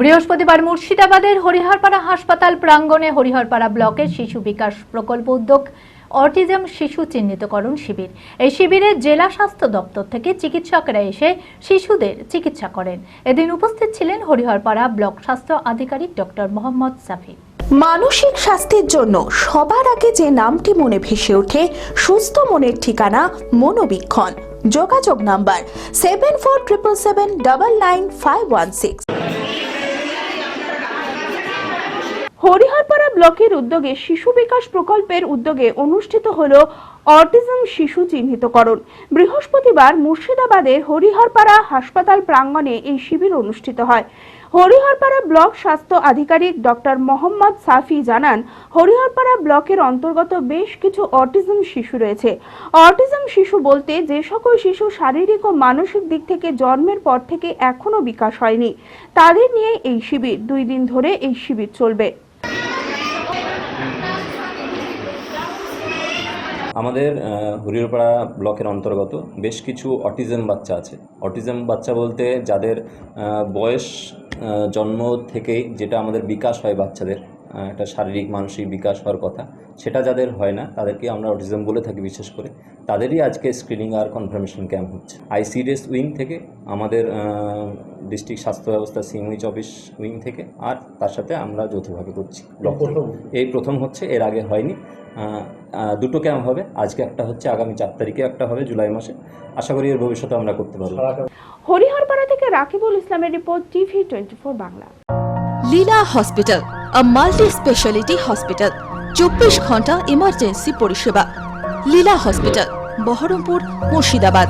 বৃহস্পতিবার মুর্শিদাবাদের হরিহরপাড়া হাসপাতাল প্রাঙ্গণে হরিহরপাড়া ব্লকের শিশু বিকাশ প্রকল্প উদ্যোগ অটিজম শিশু চিহ্নিতকরণ শিবির। এই শিবিরে জেলা স্বাস্থ্য দপ্তর থেকে চিকিৎসকরা এসে শিশুদের চিকিৎসা করেন। এদিন উপস্থিত ছিলেন হরিহরপাড়া ব্লক স্বাস্থ্য আধিকারিক ডক্টর মোহাম্মদ সাফি। মানসিক স্বাস্থ্যের জন্য সবার আগে যে নামটি মনে ভেসে ওঠে, সুস্থ মনের ঠিকানা মনোবীক্ষণ। যোগাযোগ number seven four triple seven double nine five one six Hariharpara ব্লকের উদ্যোগে শিশু বিকাশ প্রকল্পের উদ্যোগে অনুষ্ঠিত হল অটিজম শিশু চিহ্নিতকরণ। বৃহস্পতিবার মুর্শিদাবাদের হরিহরপাড়া হাসপাতাল প্রাঙ্গণে এই শিবির অনুষ্ঠিত হয়। হরিহরপাড়া ব্লক স্বাস্থ্য আধিকারিক ডক্টর মোহাম্মদ সাফি জানান, হরিহরপাড়া ব্লকের অন্তর্গত বেশ কিছু অটিজম শিশু রয়েছে। অটিজম শিশু বলতে যে সকল শিশু শারীরিক ও মানসিক দিক থেকে জন্মের পর থেকে এখনও বিকাশ হয়নি। তাদের নিয়ে এই শিবির দুই দিন ধরে এই শিবির চলবে। আমাদের আহ, হরিহরপাড়া ব্লকের অন্তর্গত বেশ কিছু অটিজম বাচ্চা আছে। অটিজম বাচ্চা বলতে যাদের বয়স জন্ম থেকেই যেটা আমাদের বিকাশ হয় বাচ্চাদের একটা শারীরিক মানসিক বিকাশ হওয়ার কথা সেটা যাদের হয় না তাদেরকে আমরা অটিজম বলে থাকি বিশেষ করে। তাদেরই আজকে স্ক্রিনিং আর কনফার্মেশন ক্যাম্প হচ্ছে। আইসিডিএস উইং থেকে আমাদের ডিস্ট্রিক্ট স্বাস্থ্য ব্যবস্থা সিএমইচ অফিস উইং থেকে আর তার সাথে আমরা যৌথভাবে করছি। এই প্রথম হচ্ছে এর আগে হয়নি। দুটো ক্যাম্প হবে? আজকে একটা হচ্ছে আগামী চার তারিখে একটা হবে জুলাই মাসে। আশা করি এর ভবিষ্যতে আমরা করতে পারব। হরিহরপাড়া থেকে রাকিবুল ইসলামের report TV twenty four Bangla. Leela hospital a multi speciality hospital চব্বিশ ঘণ্টা ইমার্জেন্সি পরিষেবা। লীলা হসপিটাল বহরমপুর মুর্শিদাবাদ।